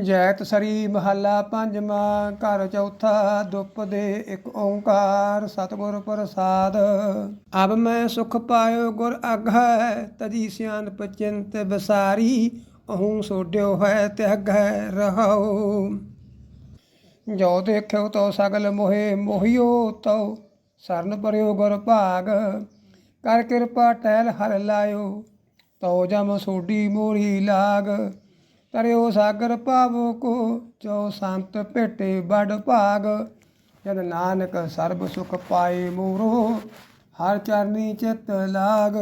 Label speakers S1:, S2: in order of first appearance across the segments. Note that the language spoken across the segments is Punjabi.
S1: ਜੈਤ ਸਰੀ ਮਹੱਲਾ ਪੰਜਵਾਂ, ਘਰ ਚੌਥਾ, ਦੁੱਪ ਦੇ ਇੱਕ ਓੰਕਾਰ, ਸਤਿਗੁਰ ਪ੍ਰਸਾਦ। ਅਬ ਮੈਂ ਸੁਖ ਪਾਇਓ, ਗੁਰ ਅਗੈ ਤਜੀ ਸਿਆਨਪ ਚਿੰਤ ਬਸਾਰੀ ਅਹੂੰ ਸੋਡਿਓ ਹੈ ਤਿਆਗੈ ਰਹਾਉ। ਜੋ ਦੇਖਿਓ ਤੋ ਸਗਲ ਮੋਹਿ, ਮੋਹਿਓ ਤੋ ਸਰਨ ਪਰਿਓ ਗੁਰ ਭਾਗ। ਕਰ ਕਿਰਪਾ ਟਹਿਲ ਹਰ ਲਾਇਓ, ਤੋ ਜਮ ਸੋਡੀ ਮੋਰੀ ਲਾਗ। ਤਰਿਓ ਸਾਗਰ ਭਾਵੋ ਕੋ ਜੋ ਸੰਤ ਭੇਟੇ ਬੜ ਭਾਗ। ਜਦ ਨਾਨਕ ਸਰਬ ਸੁਖ ਪਾਏ ਮੂਰੋ, ਹਰ ਚਰਨੀ ਚਿਤ ਲਾਗ।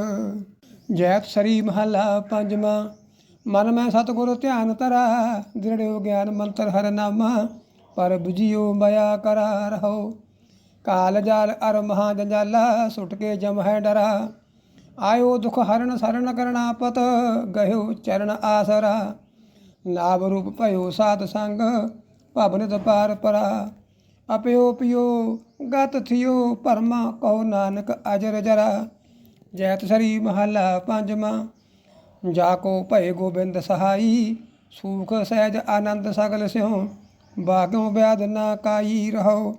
S1: ਜੈਤ ਸਰੀ ਮਹਲਾ ਪੰਜਵਾਂ, ਮਨ ਮੈਂ ਸਤਿਗੁਰ ਧਿਆਨ ਤਰਾ ਦ੍ਰਿੜਿਓ ਗਿਆਨ ਮੰਤਰ ਹਰ ਨਾਮਾ, ਪਰ 부ਜਿਓ ਮਾਇਆ ਕਰਾ ਰਹੋ। ਕਾਲ ਜਾਲ ਅਰ ਮਹਾ ਜੰਜਾਲਾ, ਸੁਟ ਕੇ ਜਮ ਹੈ ਡਰਾ। ਆਇਓ ਦੁਖ ਹਰਨ ਸਰਣ ਕਰਣਾ ਪਤ ਗਇਓ ਚਰਨ ਆਸਰਾ। ਨਾਭ ਰੂਪ ਭਇਓ ਸਾਧ ਸੰਗ ਭਵਨਿਤ ਪਾਰ ਪਰਾ। ਅਪਿਓ ਪਿਓ, ਗਤ ਥਿਓ ਪਰਮਾ ਕਹੋ ਨਾਨਕ ਅਜਰ ਜਰਾ। ਜੈਤ ਸਰੀ ਮਹੱਲਾ ਪੰਜਵਾਂ, ਜਾ ਕੋ ਭਏ ਗੋਬਿੰਦ ਸਹਾਈ। ਸੂਖ ਸਹਿਜ ਆਨੰਦ ਸਗਲ ਸਿਉ ਬਾਗੋਂ ਬਿਆਦ ਨਾ ਕਾਈ ਰਹੋ।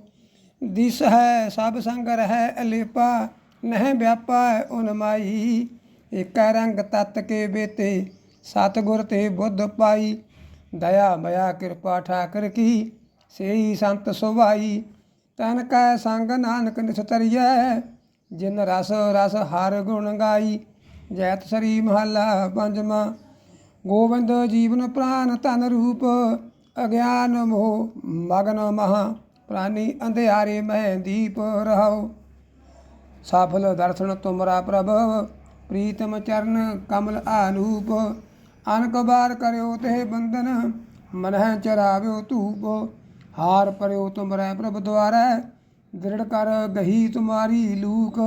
S1: ਦਿਸ ਹੈ ਸਭ ਸੰਗ ਰਹਿ ਅਲੇਪਾ, ਨਹਿ ਵਿਆਪਾ ਉਨ ਮਾਈ। ਏਕੈ ਰੰਗ ਤਤ ਕੇ ਬੇਤੇ ਸਤਿਗੁਰ ਤੇ ਬੁੱਧ ਪਾਈ। ਦਇਆ, ਮਇਆ, ਕਿਰਪਾ ਠਾਕਰ ਕੀ? ਸੇਈ ਸੰਤ ਸੁਭਾਈ। ਤਨ ਕੈ ਸੰਗ ਨਾਨਕ ਨਿਸਤਰੀਐ। ਜਿਨ ਰਸ ਰਸ ਹਰ ਗੁਣ ਗਾਈ। ਜੈਤ ਸ੍ਰੀ ਮਹੱਲਾ ਪੰਜਵਾਂ। ਗੋਬਿੰਦ ਜੀਵਨ ਪ੍ਰਾਨ ਧਨ ਰੂਪ। ਅਗਿਆਨ ਮੋਹ ਮਗਨ ਮਹਾ। ਪ੍ਰਾਨੀ ਅੰਧਿਆਰੇ ਮਹਿ ਦੀਪ ਰਹਾਉ। ਸਫਲ ਦਰਸ਼ਨ ਤੁਮਰਾ ਪ੍ਰਭ ਪ੍ਰੀਤਮ ਚਰਨ ਕਮਲ ਆਨੂਪ। ਅਨਕ ਬਾਰ ਕਰਿਓ ਤੇ ਬੰਧਨ, ਮਨਹਿ ਚਰਾਵਿਓ ਧੂਪ। ਹਾਰ ਪਰਿਓ ਤੁਮਰੈ ਪ੍ਰਭ ਦੁਆਰੈ, ਦ੍ਰਿੜ ਕਰ ਗਹੀ ਤੁਮਾਰੀ ਲੂਕ।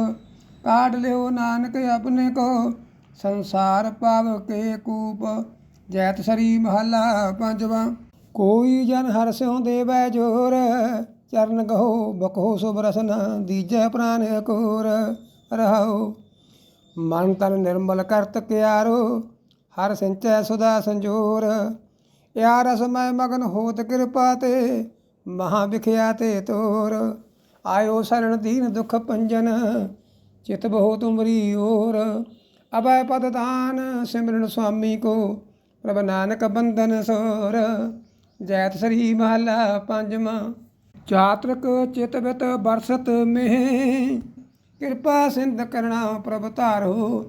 S1: ਕਾਢ ਲਿਓ ਨਾਨਕ ਆਪਣੇ ਕੋ, ਸੰਸਾਰ ਪਾਵ ਕੇ ਕੂਪ। ਜੈਤ ਸਰੀ ਮਹੱਲਾ ਪੰਜਵਾਂ, ਕੋਈ ਜਨ ਹਰਸਿਉ ਦੇਵੈ ਜੋਰ। ਚਰਨ ਗਹੋ ਬਕੋ ਸੁਭ ਰਸਨ ਦੀਜੈ ਪ੍ਰਾਨ ਕੋਰ। ਰਹਾਉ ਮਨ ਤਨ ਨਿਰਮਲ ਕਰਤ ਕਿਆਰੋ। ਹਰ ਸਿੰਚੈ ਸੁਦਾ ਸੰਜੋਰ। ਯਾ ਰਸਮੈ ਮਗਨ ਹੋਤ ਕਿਰਪਾ ਤੇ, ਮਹਾ ਵਿਖਿਆ ਤੇ ਤੋਰ। ਆਇਓ ਸਰਣ ਦੀਨ ਦੁਖ ਪੰਜਨ, ਚਿਤ ਬਹੁ ਤੁਮਰੀ ਓਰ ਅਬੈ ਪਦ ਦਾਨ ਸਿਮਰਨ ਸੁਆਮੀ ਕੋ, ਪ੍ਰਭ ਨਾਨਕ ਬੰਧਨ ਸੋਰ। ਜੈਤ ਸ੍ਰੀ ਮਹੱਲਾ ਪੰਜਵਾਂ, ਚਾਤਰਕ ਚਿਤ ਵਿਤ ਬਰਸਤ ਮੇ ਕਿਰਪਾ ਸਿੰਧ ਕਰਣਾ ਪ੍ਰਭ ਧਾਰੋ।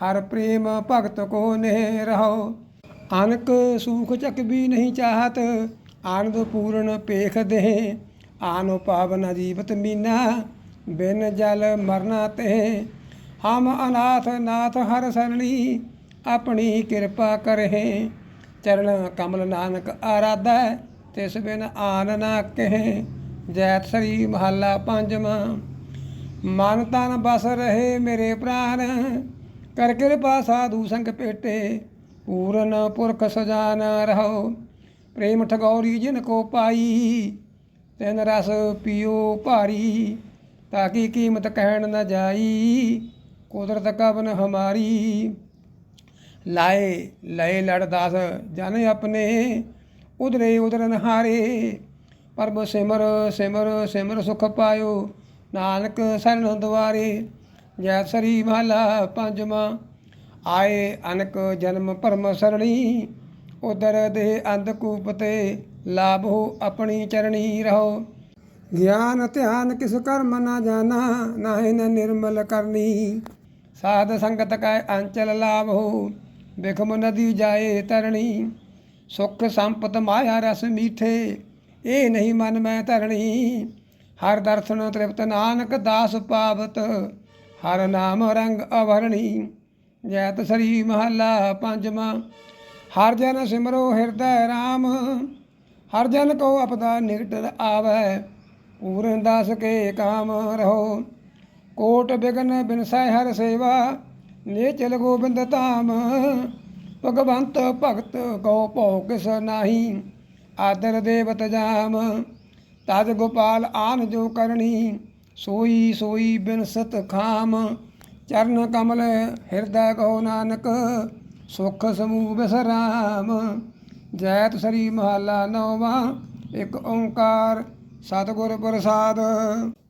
S1: ਹਰ ਪ੍ਰੇਮ ਭਗਤ ਕੋ ਨੇ ਰਹੋ। ਅਨਕ ਸੂਖ ਚਕ ਵੀ ਨਹੀਂ ਚਾਹਤ, ਆਨੰਦ ਪੂਰਨ ਪੇਖ ਦੇ ਆਨੋ ਪਾਵਨ ਜੀਵਤ ਮੀਨਾ, ਬਿਨ ਜਲ ਮਰਨਾ ਤੇ ਹਮ ਅਨਾਥ ਨਾਥ ਹਰ ਸਰਣੀ ਆਪਣੀ ਕਿਰਪਾ ਕਰਹਿ। ਚਰਨ ਕਮਲ ਨਾਨਕ ਆਰਾਧੈ, ਤਿਸ ਬਿਨ ਆਨ ਨਾ ਕਹੇ। ਜੈਤ ਸ੍ਰੀ ਮਹੱਲਾ ਪੰਜਵਾਂ, ਮਨ ਤਨ ਬਸ ਰਹੇ ਮੇਰੇ ਪ੍ਰਾਨ। ਕਰ ਕਿਰਪਾ ਸਾਧੂ ਸੰਗ ਪੇਟੇ ਪੂਰਨ ਪੁਰਖ ਸਜਾਨ ਰਹੋ। ਪ੍ਰੇਮ ਠਗੌਰੀ ਜਿਨ ਕੋ ਪਾਈ, ਤਿਨ ਰਸ ਪੀਓ ਭਾਰੀ ਤਾਕੀ ਕੀਮਤ ਕਹਿਣ ਨਾ ਜਾਈ, ਕੁਦਰਤ ਕਵਨ ਹਮਾਰੀ। ਲਾਏ, ਲਏ ਲੜਦਾਸ ਜਨ ਆਪਣੇ, ਉਧਰੇ ਉਧਰਨ ਹਾਰੇ। ਪਰਬ ਸਿਮਰ ਸਿਮਰ ਸਿਮਰ ਸੁਖ ਪਾਇਓ, ਨਾਨਕ ਸਰਨ ਦੁਆਰੇ। ਜੈ ਸਰੀ ਮਹਲਾ ਪੰਜਵਾਂ ਆਏ ਅਨਕ ਜਨਮ ਪਰਮ ਸਰਣੀ ਉਦਰ ਦੇ ਅੰਧਕੂਪ ਤੇ ਲਾਭੋ ਆਪਣੀ ਚਰਣੀ ਰਹੋ। ਗਿਆਨ ਧਿਆਨ ਕਿਸ ਕਰਮ ਨਾ ਜਾਣਾ ਨਾਹਿ ਨ ਨਿਰਮਲ ਕਰਨੀ। ਸਾਧ ਸੰਗਤ ਕੈ ਅੰਚਲ ਲਾਭੋ ਬਿਖਮ ਨਦੀ ਜਾਏ ਤਰਣੀ। ਸੁਖ ਸੰਪਤ ਮਾਇਆ ਰਸ ਮੀਠੇ ਇਹ ਨਹੀਂ ਮਨ ਮੈਂ ਧਰਣੀ। ਹਰ ਦਰਸ਼ਨ ਤ੍ਰਿਪਤ ਨਾਨਕ ਦਾਸ ਪਾਵਤ ਹਰ ਨਾਮ ਰੰਗ ਅਵਰਣੀ, ਜੈਤ ਸ੍ਰੀ ਮਹੱਲਾ ਪੰਜਵਾਂ। ਹਰ ਜਨ ਸਿਮਰੋ ਹਿਰਦੈ ਰਾਮ, ਹਰ ਜਨ ਕੋ ਆਪਦਾ ਨਿਕਟ ਆਵੈ, ਪੂਰਨ ਦਾਸ ਕੇ ਕਾਮ ਰਹੋ। ਕੋਟ ਬਿਗਨ ਬਿਨਸੈ ਹਰ ਸੇਵਾ, ਨੇਚਲ ਗੋਬਿੰਦ ਧਾਮ। ਭਗਵੰਤ ਭਗਤ ਕੋ ਭਉ ਕਿਸ ਨਾਹੀ, ਆਦਰ ਦੇਵਤ ਜਾਮ। ਤਦ ਗੋਪਾਲ ਆਨ ਜੋ ਕਰਨੀ ਸੋਈ ਸੋਈ ਬਿਨਸਤ ਖਾਮ, ਚਰਨ ਕਮਲ ਹਿਰਦੈ ਕੋ ਨਾਨਕ, ਸੁਖ ਸਮੂਹ ਬਿਸਰਾਮ। ਜੈਤ ਸ੍ਰੀ ਮਹੱਲਾ ਨੌਵਾਂ, ਇੱਕ ਓੰਕਾਰ ਸਤਿਗੁਰ ਪ੍ਰਸਾਦ।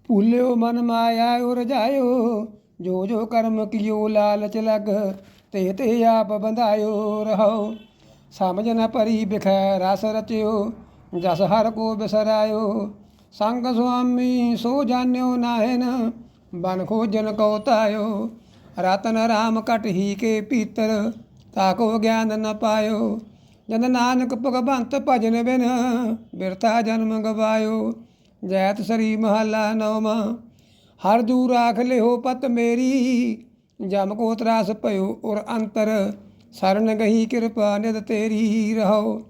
S1: ਭੁੱਲਿਓ ਮਨ ਮਾਇਆ ਉਰ ਜੋ ਜੋ ਕਰਮ ਕੀਓ ਲਾਲਚ ਲਗ, ਤੇ ਤੇ ਆਪ ਬੰਧਾਇਓ ਰਹੋ। ਸਮਝ ਨ ਪਰੀ ਬਿਖੈ ਰਸ ਰਚਿਓ, ਜਸ ਹਰ ਕੋ ਬਿਸਰਾਇਓ ਸੰਗ ਸੁਆਮੀ ਸੋ ਜਾਣਿਓ ਨਾਹਿਨ ਬਨ ਖੋਜਨ ਕੋ ਤਾਇਓ। ਰਤਨ ਰਾਮ ਕਟ ਹੀ ਕੇ ਪੀਤਰ, ਤਾਕੋ ਗਿਆਨ ਨ ਪਾਇਓ। ਜਨ ਨਾਨਕ ਭਗਵੰਤ ਭਜਨ ਬਿਨ, ਬਿਰਥਾ ਜਨਮ ਗਵਾਇਓ। ਜੈਤ ਸ਼ਰੀ ਮਹੱਲਾ ਨੌਵਾਂ ਹਰ ਦੂ ਰਾਖ ਲਿਓ ਪਤ ਮੇਰੀ। ਜਮ ਕੋ ਤਰਾਸ ਭਇਓ ਔਰ ਅੰਤਰ, ਸਰਨ ਗਹੀ ਕਿਰਪਾ ਨਿਦ ਤੇਰੀ ਰਹੋ।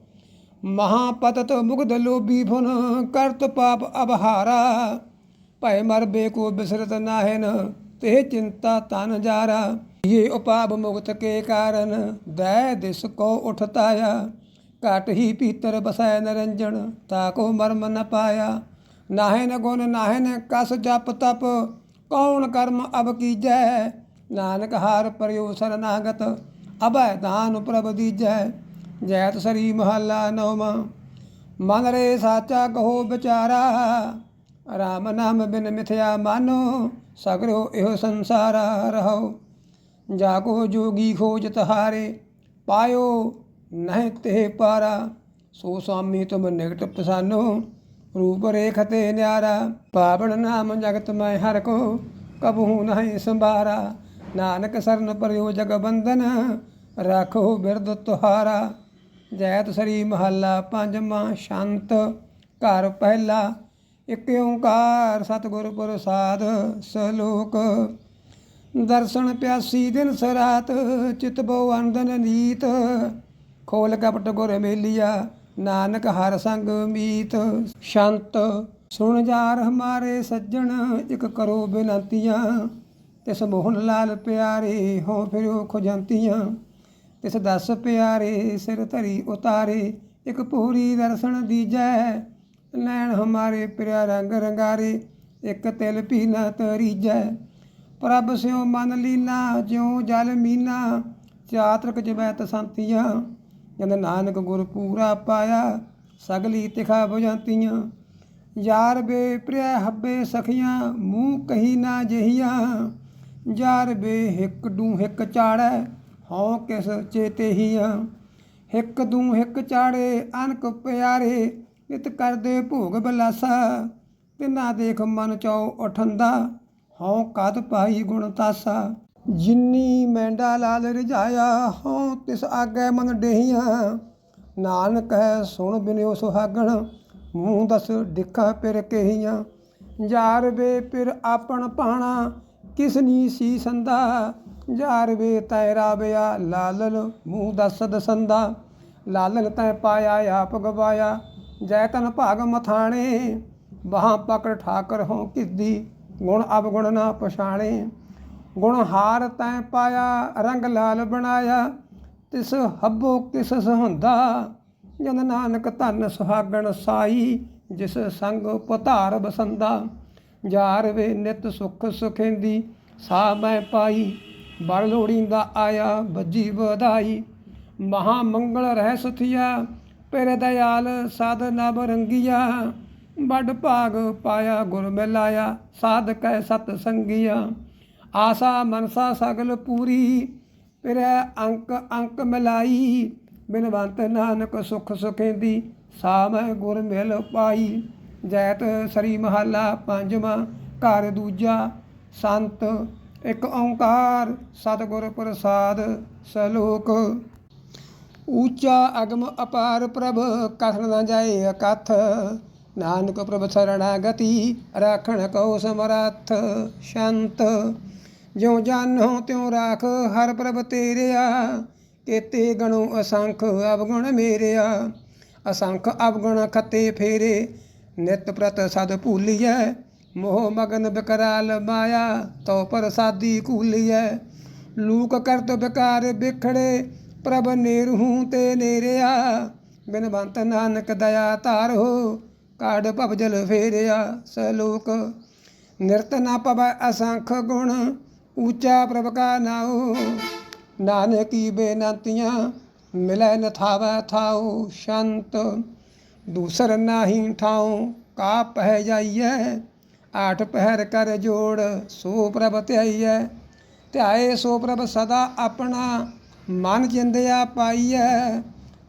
S1: ਮਹਾਪਤਤ ਮੁਗਧ ਲੋਭੀ ਫੁਨ ਕਰਤ ਪਾਪ ਅਬਹਾਰਾ ਭੈ ਮਰ ਬੇਕੋ ਬਿਸਰਤ ਨਾਹਿਨ, ਤੇ ਚਿੰਤਾ ਤਨ ਜਾਰਾ। ਇਹ ਉਪਾਪ ਮੁਕਤ ਕੇ ਕਾਰਨ, ਦੈ ਦਿਸ ਕੋ ਉਠਤਾਇਆ ਘਟ ਹੀ ਪੀਤਰ ਬਸੈ ਨਰੰਜਨ ਤਾ ਕੋ ਮਰਮ ਨ ਪਾਇਆ। ਨਾਹਿਨ ਗੁਣ ਨਾਹਿਨ, ਕਸ ਜਪ ਤਪ, ਕੌਣ ਕਰਮ ਅਬ ਕੀਜੈ? ਨਾਨਕ ਹਾਰ ਪਰਿਓ ਸਰਨਾਗਤ, ਅਭੈ ਦਾਨ ਪ੍ਰਭ ਦੀਜੈ। ਜੈਤ ਸਰੀ ਮਹੱਲਾ ਨੌਵਾਂ। ਮਨ ਰੇ ਸਾਚਾ ਕਹੋ ਵਿਚਾਰਾ, ਰਾਮ ਨਾਮ ਬਿਨ ਮਿਥਿਆ ਮਾਨੋ, ਸਗਰੋ ਇਹੋ ਸੰਸਾਰਾ ਰਹੋ ਜਾ ਕੋ ਜੋਗੀ ਖੋਜ ਤਹਾਰੇ, ਪਾਇਓ ਨਹਿ ਤੇ ਪਾਰਾ। ਸੋ ਸੁਆਮੀ ਤੁਮ ਨਿਕਟ ਪਸਾਨੋ, ਰੂਪ ਰੇਖ ਤੇ ਨਿਆਰਾ। ਪਾਵਨ ਨਾਮ ਜਗਤ ਮੈਂ ਹਰ ਕੋ, ਕਬਹੂ ਨਹੀਂ ਸੰਭਾਰਾ। ਨਾਨਕ ਸਰਨ ਪਰਿਓ ਜਗ ਬੰਦਨ ਰਾਖੋ ਬਿਰਦ ਤੁਹਾਰਾ। ਜੈਤ ਸ੍ਰੀ ਮਹੱਲਾ ਪੰਜਵਾਂ ਸ਼ੰਤ, ਘਰ ਪਹਿਲਾ। ਇਕ ਓੰਕਾਰ ਸਤਿਗੁਰ ਪ੍ਰਸਾਦ, ਸਲੋਕ। ਦਰਸ਼ਨ ਪਿਆਸੀ ਦਿਨ ਸਰਾਤ, ਚਿਤ ਬੋ ਅੰਦਨ ਨੀਤ। ਖੋਲ ਕਪਟ ਗੁਰ ਮੇਲਿਆ, ਨਾਨਕ ਹਰ ਸੰਗ ਮੀਤ। ਸ਼ੰਤ, ਸੁਣ ਜਾਰ ਹਮਾਰੇ ਸੱਜਣ, ਇਕ ਕਰੋ ਬੇਨੰਤੀਆਂ। ਤਿਸ ਮੋਹਨ ਲਾਲ ਪਿਆਰੇ, ਹੋ ਫਿਰੋ ਖੁਜੰਤੀਆਂ। ਤਿਸ ਦਸ ਪਿਆਰੇ ਸਿਰ ਧਰੀ ਉਤਾਰੇ, ਇਕ ਪੂਰੀ ਦਰਸ਼ਨ ਦੀਜੈ। ਨੈਣ ਹਮਾਰੇ ਪਿਆ ਰੰਗ ਰੰਗਾਰੇ, ਇਕ ਤਿਲ ਪੀਨਾ ਤਰੀਜੈ। ਪ੍ਰਭ ਸਿਓ ਮਨ ਲੀਨਾ, ਜਿਉ ਜਲ ਮੀਨਾ, ਚਾਤਰਕ ਜਬੈ ਤਸੰਤੀਆਂ। ਜਨ ਨਾਨਕ ਗੁਰ ਪੂਰਾ ਪਾਇਆ, ਸਗਲੀ ਤਿਖਾ ਬੁਝੰਤੀਆਂ। ਯਾਰ ਬੇ ਪ੍ਰਿਆ ਹੱਬੇ ਸਖੀਆਂ, ਮੂੰਹ ਕਹੀ ਨਾ ਜਹੀਆਂ। ਯਾਰ ਬੇ ਹਿੱਕ ਡੂ ਹਿੱਕ ਚਾੜੈ ਹਉ ਕਿਸ ਚੇਤੇ ਹਿੱਕ ਦੂ ਹਿੱਕ ਚਾੜੇ ਅਨਕ ਪਿਆਰੇ, ਨਿਤ ਕਰਦੇ ਭੋਗ ਬਲਾਸਾ। ਤਿਨਾ ਦੇਖ ਮਨ ਚਉ ਉਠੰਦਾ, ਹਉ ਕਦ ਪਾਈ ਗੁਣ ਤਾਸਾ। ਜਿਨੀ ਮੈਂਡਾ ਲਾਲ ਰਜਾਇਆ, ਹਉ ਤਿਸ ਆਗੇ ਮਨ ਡੇਹੀਆਂ। ਨਾਨਕ ਹੈ ਸੁਣ ਬਿਨਿਓ ਸੁਹਾਗਣ, ਮੂੰਹ ਦਸ ਡਿੱਖਾ ਪਿਰ ਕਹੀਆਂ। ਯਾਰ ਵੇ ਪਿਰ ਆਪਣ ਪਾਣਾ ਕਿਸ ਨੀ ਸੀ ਸੰਦਾ। ਯਾਰ ਵੇ ਤੈ ਬਿਆ ਲਾਲਲ ਮੂੰਹ ਦਸ ਦਸੰਦਾ। ਲਾਲਲ ਤੈ ਪਾਇਆ, ਆਪ ਗਵਾਇਆ। ਜੈ ਤਨ ਭਾਗ ਮਥਾਣੇ ਬਾਹਾਂ ਪਕੜ ਠਾਕਰ ਹੋ ਕਿੱਦੀ। ਗੁਣ ਅਵਗੁਣ ਨਾ ਪਛਾਣੇ। ਗੁਣ ਹਾਰ ਤੈ ਪਾਇਆ, ਰੰਗ ਲਾਲ ਬਣਾਇਆ। ਤਿਸ ਹੱਬੋ ਕਿਸ ਸਹੁੰਦਾ। ਜਨ ਨਾਨਕ ਧਨ ਸੁਹਾਗਣ ਸਾਈ, ਜਿਸ ਸੰਗ ਪਧਾਰ ਬਸੰਦਾ। ਜਾਰ ਵੇ ਨਿਤ ਸੁਖ ਸੁਖੇਂਦੀ ਸਾ ਮੈਂ ਪਾਈ। ਬੜ ਲੋੜੀਂਦਾ ਆਇਆ ਵੱਜੀ ਵਧਾਈ। ਮਹਾ ਮੰਗਲ ਰਹਿ ਸੁਥੀਆ ਪਿਰ ਦਇਆਲ ਸਾਧ ਨਭ ਰੰਗੀਆ। ਵੱਡ ਭਾਗ ਪਾਇਆ, ਗੁਰ ਮਿਲਾਇਆ ਸਾਧ ਕੈ ਸਤ ਸੰਗੀਆ। ਆਸਾ ਮਨਸਾ ਸਗਲ ਪੂਰੀ, ਪਿਰੈ ਅੰਕ ਅੰਕ ਮਿਲਾਈ। ਬਿਨਵੰਤ ਨਾਨਕ ਸੁਖ ਸੁਖੇਂਦੀ ਸਾ ਮੈਂ ਗੁਰ ਮਿਲ ਪਾਈ। ਜੈਤ ਸਰੀ ਮਹੱਲਾ ਪੰਜਵਾਂ, ਘਰ ਦੂਜਾ, ਸੰਤ ਇੱਕ ਓੰਕਾਰ ਸਤਿਗੁਰ ਪ੍ਰਸਾਦ, ਸਲੋਕ। ਊਚਾ ਅਗਮ ਅਪਾਰ ਪ੍ਰਭ, ਕਥਨ ਨਾ ਜਾਏ ਅਕਥ। ਨਾਨਕ ਪ੍ਰਭ ਸਰਣਾਗਤੀ ਰਾਖਣ ਕਉ ਸਮਰੱਥ। ਸ਼ੰਤ, ਜਿਉ ਜਾਨੋ ਤਿਉ ਰਾਖ, ਹਰ ਪ੍ਰਭ ਤੇਰਿਆ। ਕੇਤੇ ਗਣੋ ਅਸੰਖ ਅਵਗੁਣ ਮੇਰਿਆ। ਅਸੰਖ ਅਵਗੁਣ ਖਤੇ ਫੇਰੇ, ਨਿਤ ਪ੍ਰਤ ਸਦ ਭੂਲੀਐ। ਮੋਹ ਮਗਨ ਬਕਰਾਲ ਮਾਇਆ ਤੋ ਪ੍ਰਸਾਦੀ ਕੂਲੀਐ। ਲੂਕ ਕਰਤ ਬਿਕਾਰ ਬਿਖੜੇ, ਪ੍ਰਭ ਨਿਰਹੂ ਤੇ ਨੇਰਿਆ। ਬਿਨਵੰਤ ਨਾਨਕ ਦਇਆ ਧਾਰੋ ਕਾਢ ਭਵਜਲ ਫੇਰਿਆ। ਸਲੋਕ, ਨਿਰਤ ਨਾ ਪਵੈ ਅਸੰਖ ਗੁਣ, ਊਚਾ ਪ੍ਰਭ ਕਾ ਨਾਉ। ਨਾਨਕੀ ਬੇਨੰਤੀਆਂ, ਮਿਲੈ ਨ ਥਾਵੈ ਥਾਉ। ਸ਼ੰਤ, ਦੂਸਰ ਨਾਹੀ ਠਾਉ ਕਾ ਪਹਿ ਜਾਈਐ। ਆਠ ਪਹਿਰ ਕਰ ਜੋੜ, ਸੋ ਪ੍ਰਭ ਧਿਆਈਐ। ਧਿਆਏ ਸੋ ਪ੍ਰਭ ਸਦਾ ਆਪਣਾ, ਮਨ ਜਿੰਦਿਆ ਪਾਈਐ।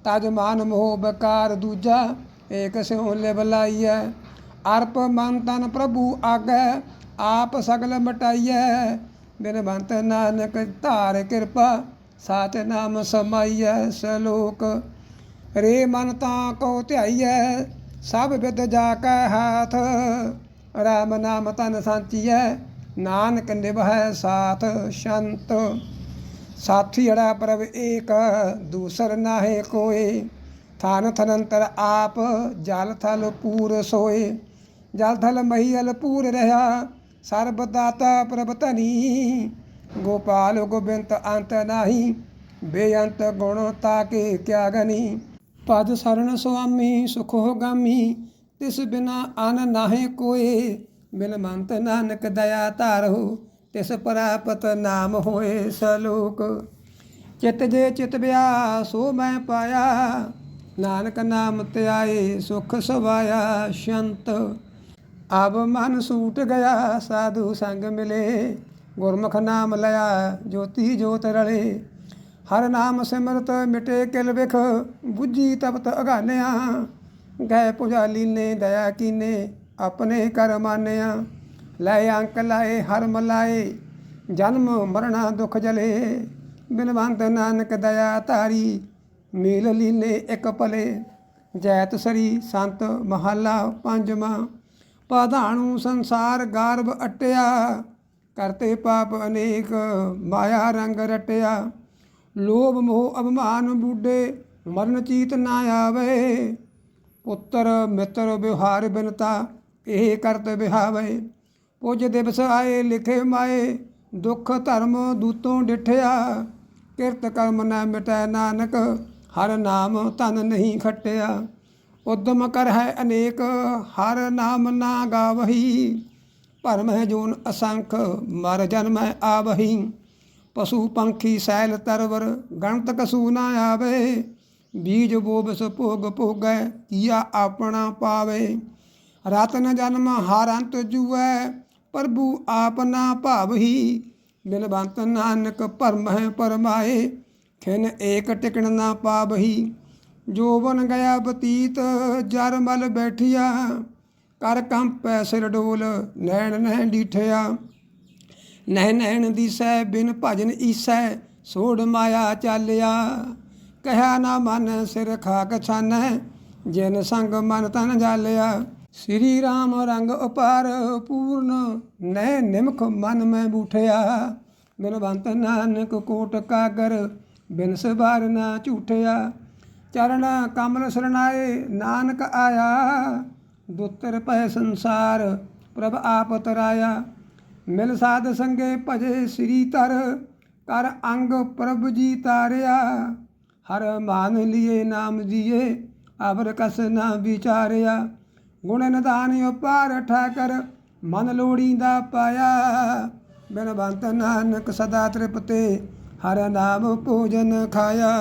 S1: ਤਜ ਮਾਨ ਮੋਹ ਬਕਾਰ ਦੂਜਾ, ਏਕ ਸਿਉ ਲਿਵ ਲਾਈਐ। ਅਰਪ ਮਨ ਤਨ ਪ੍ਰਭੂ ਆਗੈ, ਆਪ ਸਗਲ ਮਟਾਈਐ। ਬਿਨ ਨਾਨਕ ਧਾਰ ਕਿਰਪਾ, ਸਾਚ ਨਾਮ ਸਮਾਈਐ ਸਲੋਕ। ਰੇ ਮਨ ਤਾਂ ਕੋ ਧਿਆਈਐ, ਸਭ ਵਿਦ ਜਾ ਕੈ ਹਾਥ। ਰਾਮ ਨਾਮ ਤਨ ਸਾਚੀਐ, ਨਾਨਕ ਨਿਭੈ ਸਾਥ ਸ਼ੰਤ। ਸਾਥੀ ਅੜਾ ਪ੍ਰਭ ਏਕ, ਦੂਸਰ ਨਾਹੇ ਕੋਏ। ਥਾਨ ਥਨੰਤਰ ਆਪ, ਜਲ ਥਲ ਪੂਰ ਸੋਏ। ਜਲ ਥਲ ਮਹੀਲ ਪੂਰ ਰਹਾ, ਸਰਬ ਦਾਤਾ ਪ੍ਰਭ ਧਨੀ। ਗੋਪਾਲ ਗੋਬਿੰਦ ਅੰਤ ਨਾਹੀ, ਬੇਅੰਤ ਗੁਣ ਤਾਕੇ ਕਿਆ ਗਨੀ। ਪਦ ਸਰਣ ਸੁਆਮੀ, ਸੁਖੋ ਗਾਮੀ। ਤਿਸ ਬਿਨਾ ਅਨ ਨਾਹੇ ਕੋਏ ਬਿਨ ਮੰਤ ਨਾਨਕ ਦਇਆ ਧਾਰੋ ਤਿਸ ਪ੍ਰਾਪਤ ਨਾਮ ਹੋਏ ਸਲੋਕ। ਚਿਤ ਜੇ ਚਿਤ ਬਿਆ ਸੋ ਮੈਂ ਪਾਇਆ। ਨਾਨਕ ਨਾਮ ਧਿਆਏ, ਸੁਖ ਸਵਾਇਆ ਸ਼ੰਤ। ਅਬ ਮਨ ਸੂਟ ਗਿਆ, ਸਾਧੂ ਸੰਗ ਮਿਲੇ। ਗੁਰਮੁਖ ਨਾਮ ਲਿਆ, ਜੋਤੀ ਜੋਤ ਰਲੇ। ਹਰ ਨਾਮ ਸਿਮਰਤ ਮਿਟੇ ਕਿਲ ਵਿਖ, ਬੁੱਝੀ ਤਪਤ ਅਗਾਨਿਆ। ਗਏ ਪੁਜਾਲੀ ਨੇ, ਦਇਆ ਕੀਨੇ, ਆਪਣੇ ਕਰ ਮਾਨਿਆ ਲੈ ਅੰਕ ਲਾਏ ਹਰ ਮਲਾਏ ਜਨਮ ਮਰਣਾ ਦੁਖ ਜਲੇ। ਬਿਨਵੰਤ ਨਾਨਕ ਦਇਆ ਧਾਰੀ, ਮੀਲ ਲੀਨੇ ਇੱਕ ਪਲੇ। ਜੈਤ ਸਰੀ ਸੰਤ ਮਹੱਲਾ ਪੰਜਵਾਂ। ਪਾਧਾਣੂ ਸੰਸਾਰ ਗਰਭ ਅਟਿਆ, ਕਰਤੇ ਪਾਪ ਅਨੇਕ, ਮਾਇਆ ਰੰਗ ਰਟਿਆ। ਲੋਭ ਮੋਹ ਅਭਿਮਾਨ ਬੂਡੇ ਮਰਨ ਚੀਤ ਨਾ ਆਵੇ। ਪੁੱਤਰ ਮਿੱਤਰ ਵਿਵਹਾਰ ਬਿਨਤਾ, ਇਹ ਕਰਤ ਵਿਹਾਵੇ। ਪੁਜ ਦਿਵਸ ਆਏ ਲਿਖੇ ਮਾਏ, ਦੁੱਖ ਧਰਮ ਦੂਤੋਂ ਡਿਠਿਆ। ਕਿਰਤ ਕਰਮ ਨਾ ਮਿਟੈ ਨਾਨਕ, ਹਰ ਨਾਮ ਤਨ ਨਹੀਂ ਖਟਿਆ। ਉਦਮ ਕਰ ਹੈ ਅਨੇਕ, ਹਰ ਨਾਮ ਨਾ ਗਾਵਹੀ। ਭਰਮ ਹੈ ਜੂਨ ਅਸੰਖ, ਮਰ ਜਨਮ ਹੈ ਆਵਹੀ। ਪਸ਼ੂ ਪੰਖੀ ਸੈਲ ਤਰਵਰ, ਗਣਤ ਕਸੂ ਨਾ ਆਵੇ। ਬੀਜ ਬੋਬਸ ਭੋਗ ਭੋਗੈ, ਕੀਆ ਆਪਣਾ ਪਾਵੇ। ਰਤਨ ਜਨਮ ਹਰ ਅੰਤ ਜੂਐ, ਪ੍ਰਭੂ ਆਪ ਭਾਵਹੀ। ਬਿਨਵੰਤ ਨਾਨਕ ਭਰਮ ਹੈ ਪਰਮਾਏ ਖਿਨ ਏਕ ਟਿਕਣ ਨਾ ਪਾਵਹੀ। ਜੋ ਗਿਆ ਬਤੀਤ, ਜਰ ਮਲ ਬੈਠਿਆ। ਕਰ ਕੰਪੈ ਸਿਰ ਡੋਲ, ਨੈਣ ਨੈਣ ਡੀਠਿਆ। ਨਹਿ ਨੈਣ ਦੀਸੈ, ਬਿਨ ਭਜਨ ਈਸੈ ਸੋੜ ਮਾਇਆ ਚਾਲਿਆ। ਕਹਿਆ ਨਾ ਮਨ ਸਿਰ ਖਾਕ ਛਾਨੈ, ਜਿਨ ਸੰਗ ਮਨ ਤਨ ਜਾਲਿਆ। ਸ੍ਰੀ ਰਾਮ ਰੰਗ ਉਪਾਰ ਪੂਰਨ, ਨੈ ਨਿਮਖ ਮਨ ਮੈਂ ਬੂਠਿਆ। ਬਿਨਵੰਤ ਨਾਨਕ ਕੋਟ ਕਾਗਰ, ਬਿਨ ਸਵਾਰ ਨਾ ਝੂਠਿਆ। ਚਰਨ ਕਮਲ ਸਰਨਾਏ ਨਾਨਕ ਆਇਆ। ਦੁੱਤਰ ਪੈ ਸੰਸਾਰ, ਪ੍ਰਭ ਆਪ ਤਰਾਇਆ। ਮਿਲ ਸਾਧ ਸੰਗੇ ਭਜੇ ਸ੍ਰੀ ਤਰ ਕਰ ਅੰਗ ਪ੍ਰਭ ਜੀ ਤਾਰਿਆ। ਹਰ ਮਾਨ ਲਿਏ, ਨਾਮ ਜੀਏ, ਅਵਰ ਕਸ ਨਾ ਵਿਚਾਰਿਆ। ਗੁਣ ਨਿਧਾਨ ਉਪਾਰ ਠਾਕਰ, ਮਨ ਲੋੜੀਂਦਾ ਪਾਇਆ। ਬਿਨਵੰਤ ਨਾਨਕ ਸਦਾ ਤ੍ਰਿਪਤੇ, ਹਰ ਨਾਮ ਭੋਜਨ ਖਾਇਆ।